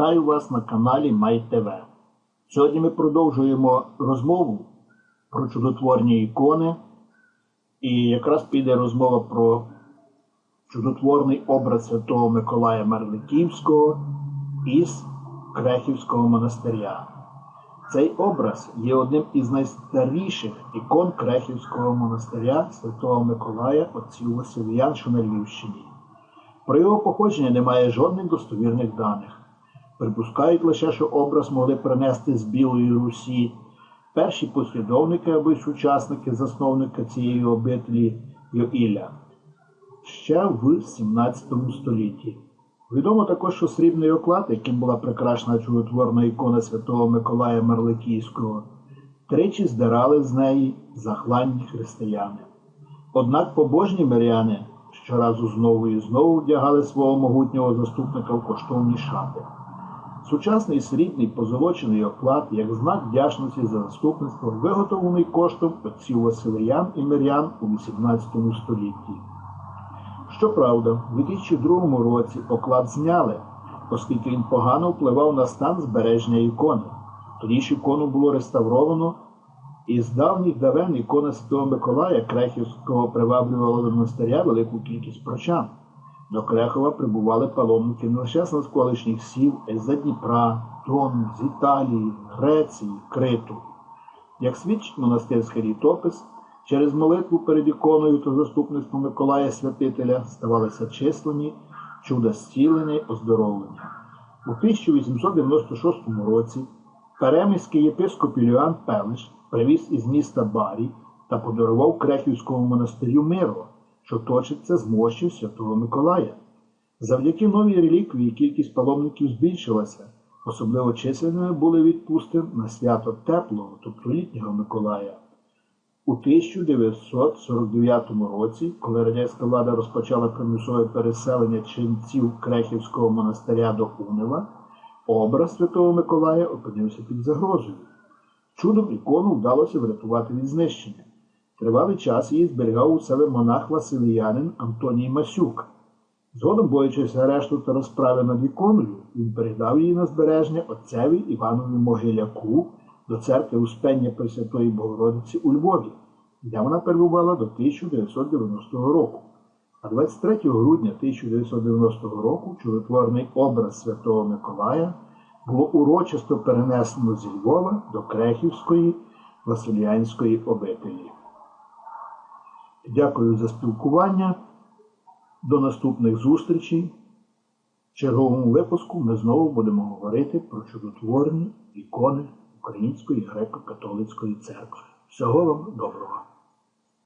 Вітаю вас на каналі МайТВ. Сьогодні ми продовжуємо розмову про чудотворні ікони. І якраз піде розмова про чудотворний образ Святого Миколая Марликівського із Крехівського монастиря. Цей образ є одним із найстаріших ікон Крехівського монастиря Святого Миколая отців Васильян, що на Львівщині. Про його походження немає жодних достовірних даних. Припускають лише, що образ могли принести з Білої Русі перші послідовники або й учасники засновника цієї обителі Йоіля ще в 17 столітті. Відомо також, що срібний оклад, яким була прикрашена чудотворна ікона Святого Миколая Марликівського, тричі здирали з неї захланні християни. Однак побожні миряни щоразу знову і знову вдягали свого могутнього заступника в коштовні шати. Сучасний срібний позолочений оклад, як знак вдячності за заступництво, виготовлений коштом отців Василиян і мирян у XVIII столітті. Щоправда, у 2002 році оклад зняли, оскільки він погано впливав на стан збереження ікони. Тоді ж ікону було реставровано, і з давніх давен ікона Святого Миколая Крехівського приваблювала до монастиря велику кількість прочан. До Крехова прибували паломники не лише з навколишніх сіл, а й з-за Дніпра, Дон, з Італії, Греції, Криту. Як свідчить монастирський літопис, через молитву перед іконою та заступництвом Миколая Святителя ставалися численні чуда зцілення й оздоровлення. У 1896 році переміський єпископ Іліан Пелиш привіз із міста Барі та подарував Крехівському монастирю миро, що точиться з мощі Святого Миколая. Завдяки новій реліквії кількість паломників збільшилася, особливо численними були відпусти на свято теплого, тобто літнього Миколая. У 1949 році, коли радянська влада розпочала примусове переселення ченців Крехівського монастиря до Унева, образ Святого Миколая опинився під загрозою. Чудом ікону вдалося врятувати від знищення. Тривалий час її зберігав у себе монах Василіянин Антоній Масюк. Згодом, боючись арешту та розправи над іконою, він передав її на збереження отцеві Іванові Могиляку до церкви Успення Пресвятої Богородиці у Львові, де вона перебувала до 1990 року. А 23 грудня 1990 року чудотворний образ Святого Миколая було урочисто перенесено зі Львова до Крехівської Василіянської обителі. Дякую за спілкування. До наступних зустрічей. В черговому випуску ми знову будемо говорити про чудотворні ікони Української греко-католицької церкви. Всього вам доброго!